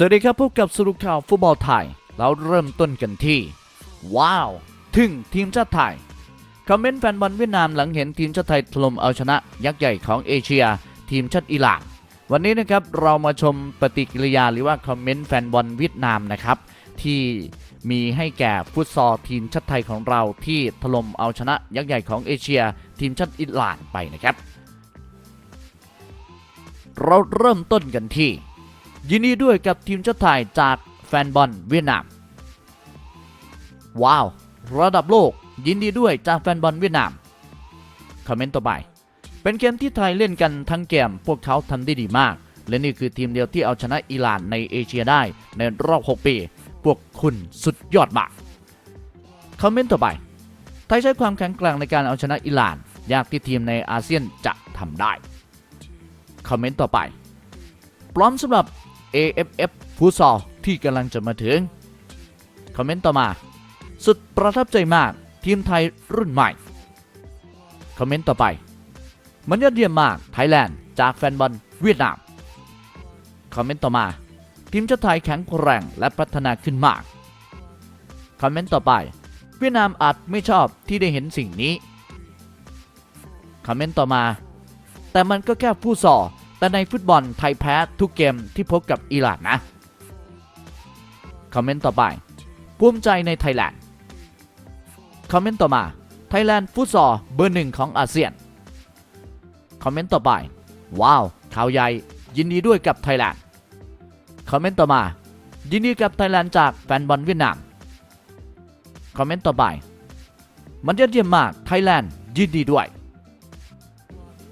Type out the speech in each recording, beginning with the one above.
สวัสดีครับพบกับสรุปข่าวฟุตบอลไทย เราเริ่มต้นกันที่ ว้าว ถึงทีมชาติไทย คอมเมนต์แฟนบอลเวียดนามหลังเห็นทีมชาติไทยถล่มเอาชนะ ยักษ์ใหญ่ของเอเชีย ทีมชาติอิหร่านวันนี้นะครับเรามาชมปฏิกิริยาหรือว่าคอมเมนต์แฟนบอลเวียดนามนะครับที่มีให้แก่ฟุตซอลทีมชาติไทยของเราที่ถล่มเอาชนะยักษ์ใหญ่ของเอเชีย ทีมชาติอิหร่านไปนะครับ เราเริ่มต้นกันที่ ยินดีด้วยกับทีมชาติไทยจากแฟนบอลเวียดนาม ว้าว ระดับโลกยินดีด้วยจากแฟนบอลเวียดนาม คอมเมนต์ต่อไป เป็นเกมที่ไทยเล่นกันทั้งเกม พวกเขาทำได้ดีมาก และนี่คือทีมเดียวที่เอาชนะอิหร่านในเอเชียได้ในรอบ 6 ปี พวกคุณสุดยอดมาก คอมเมนต์ต่อไป ไทยใช้ความแข็งแกร่งในการเอาชนะอิหร่าน ยากที่ทีมในอาเซียนจะทำได้ คอมเมนต์ต่อไป พร้อมสำหรับ AFF ฟุตซอลที่กำลังจะมาถึง คอมเมนต์ต่อมา สุดประทับใจมากทีมไทยรุ่นใหม่ คอมเมนต์ต่อไป มันยอดเยี่ยมมากไทยแลนด์จากแฟนบอลเวียดนาม คอมเมนต์ต่อมา ทีมชาติไทยแข็งแกร่งและพัฒนาขึ้นมาก คอมเมนต์ต่อไป เวียดนามอาจไม่ชอบที่ได้เห็นสิ่งนี้ คอมเมนต์ต่อมา แต่มันก็แค่ผู้สอ แต่ในฟุตบอลไทยแพ้ทุกเกมที่พบกับอิหร่านนะ คอมเมนต์ต่อไป ภูมิใจในไทยแลนด์ คอมเมนต์ต่อมา ไทยแลนด์ฟุตซอลเบอร์หนึ่งของอาเซียน คอมเมนต์ต่อไป ว้าว ข่าวใหญ่ ยินดีด้วยกับไทยแลนด์ คอมเมนต์ต่อมา ยินดีกับไทยแลนด์จากแฟนบอลเวียดนาม คอมเมนต์ต่อไป มันยอดเยี่ยมมาก ไทยแลนด์ยินดีด้วย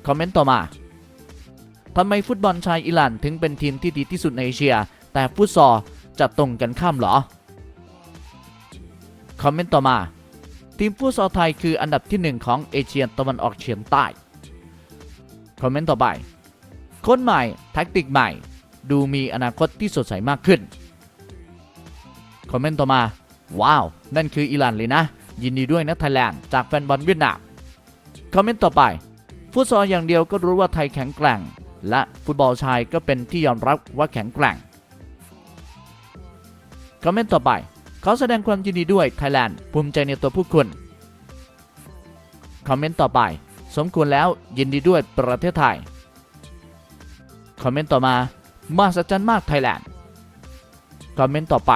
คอมเมนต์ต่อมา ทำไมฟุตบอลชายอิหร่านถึงเป็นทีมที่ดีที่สุดในเอเชีย แต่ฟุตซอลจะตรงกันข้ามเหรอ คอมเมนต์ต่อมา ทีมฟุตซอลไทยคืออันดับที่หนึ่งของเอเชียตะวันออกเฉียงใต้ คอมเมนต์ต่อไปคนใหม่แท็กติกใหม่ ดูมีอนาคตที่สดใสมากขึ้น คอมเมนต์ต่อมา ว้าว นั่นคืออิหร่านเลยนะ ยินดีด้วยนะไทยแลนด์จากแฟนบอลเวียดนาม คอมเมนต์ต่อไป ฟุตซอลอย่างเดียวก็รู้ว่าไทยแข็งแกร่ง และฟุตบอลชายก็เป็นที่ยอมรับว่าแข็งแกร่ง คอมเมนต์ต่อไปเขาแสดงความยินดีด้วยไทยแลนด์ภูมิใจในตัวผู้คุณ คอมเมนต์ต่อไป สมควรแล้วยินดีด้วยประเทศไทย คอมเมนต์ต่อมามหัศจรรย์มากไทยแลนด์ คอมเมนต์ต่อไป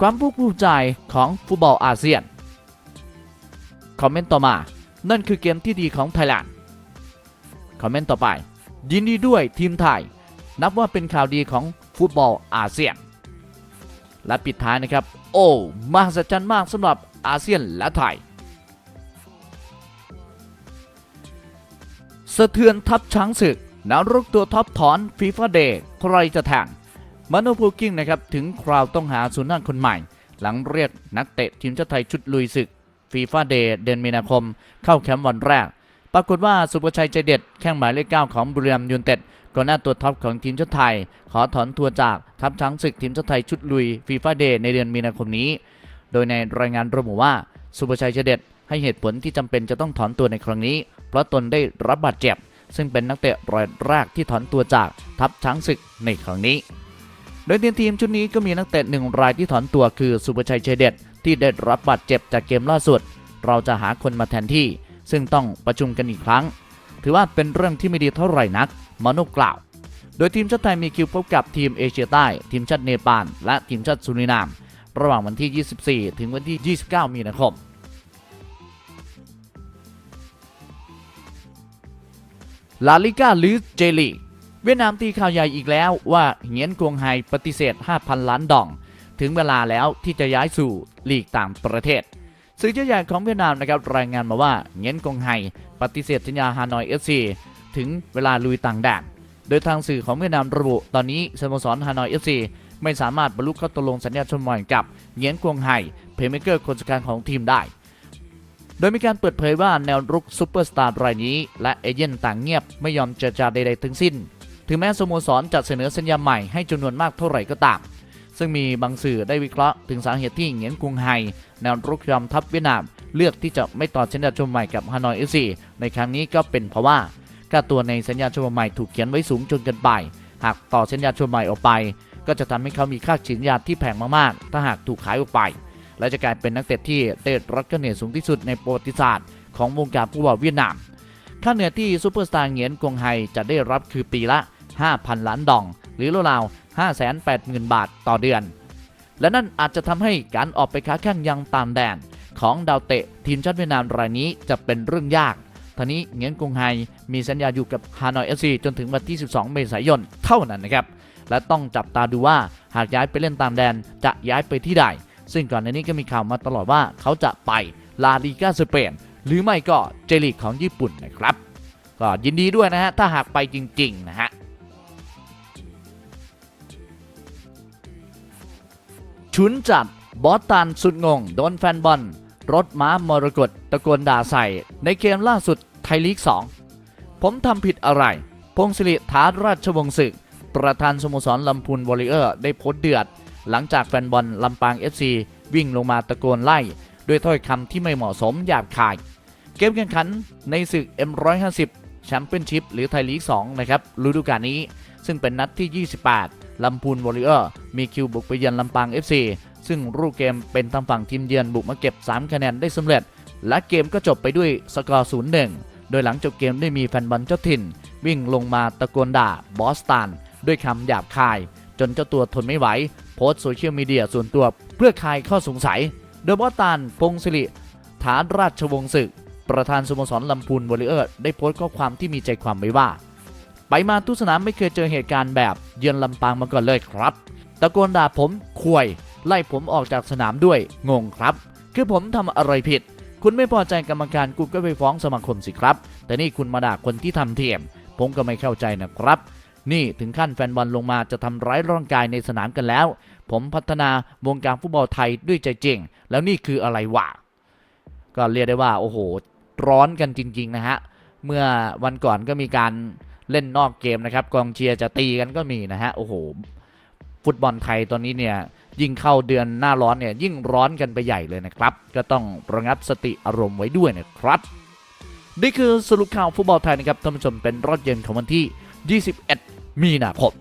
ความภูมิใจของฟุตบอลอาเซียน คอมเมนต์ต่อมา นั่นคือเกมที่ดีของไทยแลนด์ คอมเมนต์ต่อไป ยินดีด้วยทีมไทย นับว่าเป็นข่าวดีของฟุตบอลอาเซียน และปิดท้ายนะครับ โอ้มหัศจรรย์มากสำหรับอาเซียนและไทย สะเทือนทัพช้างศึกนรกตัวท็อปถอนฟีฟ่าเดย์ใครจะแทงมาโนพูกิ้งนะครับถึงคราวต้องหาศูนย์หน้าคนใหม่ หลังเรียกนักเตะทีมชาติไทยชุดลุยศึกฟีฟ่าเดย์เดือนมีนาคม เข้าแคมป์วันแรก ปรากฏว่าสุภชัยใจเด็ดแข้งหมายเลขเก้าของบุรีรัมย์ยูนเต็ดก่อนหน้าตัวท็อปของทีมชาติไทย ขอถอนตัวจากทัพช้างศึกทีมชาติไทยชุดลุยฟีฟ่าเดย์ในเดือนมีนาคมนี้ โดยในรายงานระบุว่าสุภชัยใจเด็ดให้เหตุผลที่จำเป็นจะต้องถอนตัวในครั้งนี้ เพราะตนได้รับบาดเจ็บ ซึ่งเป็นนักเตะรายแรกที่ถอนตัวจากทัพช้างศึกในครั้งนี้ โดยทีมทีมชุดนี้ก็มีนักเตะหนึ่งรายที่ถอนตัวคือสุภชัยเชยเด็ดที่ได้รับบาดเจ็บจากเกมล่าสุด เราจะหาคนมาแทนที่ ซึ่งต้องประชุมกันอีกครั้ง ถือว่าเป็นเรื่องที่ไม่ดีเท่าไหร่นักมาโนกล่าว โดยทีมชาติไทยมีคิวพบกับทีมเอเชียใต้ ทีมชาติเนปาลและทีมชาติสุรินาม ระหว่างวันที่ 24 ถึงวันที่ 29 มีนาคมลาลิก้าหรือเจลีเวียดนามตีข่าวใหญ่อีกแล้วว่าเหียนกวงไฮปฏิเสธ 5,000 ล้านดอง ถึงเวลาแล้วที่จะย้ายสู่ลีกต่างประเทศ สื่อเจ้าใหญ่ของเวียดนามนะครับรายงานมาว่าเหียนกวงไฮปฏิเสธสัญญาฮานอยเอฟซีถึงเวลาลุยต่างแดนโดยทางสื่อของเวียดนามระบุ ตอนนี้สโมสรฮานอยเอฟซีไม่สามารถบรรลุข้อตกลงสัญญาชมใหม่กับเหียนกวงไฮเพย์เมเกอร์คนสำคัญของทีมได้ โดยมีการเปิดเผยว่าแนวรุกซูเปอร์สตาร์รายนี้ และเอเย่นต่างเงียบไม่ยอมเจรจาใดๆทั้งสิ้น ถึงแม้สโมสรจะเสนอสัญญาใหม่ให้จำนวนมากเท่าไหร่ก็ตาม ซึ่งมีบางสื่อได้วิเคราะห์ถึงสาเหตุที่เหงียนกรุงไฮแนวรุกยอมทัพเวียดนาม เลือกที่จะไม่ต่อสัญญาชมใหม่กับฮานอยเอฟซีในครั้งนี้ก็เป็นเพราะว่าค่าตัวในสัญญาชมใหม่ถูกเขียนไว้สูงจนเกินไป หากต่อสัญญาชมใหม่ออกไป ก็จะทำให้เขามีค่าฉีดยาที่แพงมากๆ ถ้าหากถูกขายออกไป และจะกลายเป็นนักเตะที่ได้รับค่าเหนื่อยสูงที่สุดในประวัติศาสตร์ของวงการฟุตบอลเวียดนาม ค่าเหนื่อยที่ซูเปอร์สตาร์เหงียนกงไฮจะได้รับคือปีละ 5,000 ล้านดอง หรือราว 580,000 บาทต่อเดือน และนั่นอาจจะทำให้การออกไปค้าแข่งยังตามแดน ของดาวเตะทีมชาติเวียดนามรายนี้จะเป็นเรื่องยากทานี้เงียนกุงไฮมีสัญญาอยู่กับฮานอยเอฟซีจนถึงวันที่ 12 เมษายนเท่านั้นนะครับ และต้องจับตาดูว่าหากย้ายไปเล่นตามแดนจะย้ายไปที่ใด ซึ่งก่อนหน้านี้ก็มีข่าวมาตลอดว่าเขาจะไปลาลีกาสเปนหรือไม่ก็เจลีกของญี่ปุ่นนะครับ ก็ยินดีด้วยนะฮะ ถ้าหากไปจริง ๆ นะฮะ ชุนจัด บอสตันสุดงง โดนแฟนบอล รถม้ามรกตตะโกนด่าใส่ ในเกมล่าสุดไทยลีก 2 ผมทำผิดอะไร พงศิริทาราชวงศ์ศึก ประธานสโมสรลำพูนวอริเออร์ ได้โพสต์เดือด หลังจากแฟนบอลลำปาง FC วิ่งลงมาตะโกนไล่ ด้วยถ้อยคำที่ไม่เหมาะสมหยาบคาย เกมแข่งขันในศึก M150 แชมเปี้ยนชิพหรือไทยลีก 2 นะครับฤดูกาลนี้ ซึ่งเป็นนัดที่ 28 ลำพูนวอริเออร์มีคิวบุกไปเยือนลำปาง FC ซึ่งรูปเกมเป็นทางฝั่งทีมเยือนบุกมาเก็บ 3 คะแนนได้สำเร็จ และเกมก็จบไปด้วยสกอร์0-1 โดยหลังจบเกมได้มีแฟนบอลเจ้าถิ่น วิ่งลงมาตะโกนด่าบอสตันด้วยคำหยาบคาย จนเจ้าตัวทนไม่ไหว โพสต์โซเชียลมีเดียส่วนตัวเพื่อคลายข้อสงสัย โดยบอสตันพงศิริฐานราชวงศ์ศึก ประธานสโมสรลำพูนวอริเออร์ได้โพสต์ข้อความที่มีใจความไว้ว่า ไปมาทุกสนามไม่เคยเจอเหตุการณ์แบบเยือนลำปางมาก่อนเลยครับ ตะโกนด่าผมควย ไล่ผมออกจากสนามด้วยงงครับ คือผมทำอะไรผิด คุณไม่พอใจกรรมการคุณก็ไปฟ้องสมาคมสิครับ แต่นี่คุณมาด่าคนที่ทำเทียม ผมก็ไม่เข้าใจนะครับ นี่ถึงขั้นแฟนบอลลงมาจะทำร้ายร่างกายในสนามกันแล้ว ผมพัฒนาวงการฟุตบอลไทยด้วยใจจริง แล้วนี่คืออะไรวะก็เรียกได้ว่าโอ้โหร้อนกันจริง ๆ นะฮะ เมื่อวันก่อนก็มีการ เล่นนอกเกมนะครับกองเชียร์จะตีกันก็มีนะฮะโอ้โหฟุตบอลไทยตอนนี้เนี่ยยิ่งเข้าเดือนหน้าร้อนเนี่ยยิ่งร้อนกันไปใหญ่เลยนะครับ ก็ต้องระงับสติอารมณ์ไว้ด้วยนะครับ นี่คือสรุปข่าวฟุตบอลไทยนะครับท่านผู้ชมเป็นรอดเย็นของวันที่ 21 มีนาคม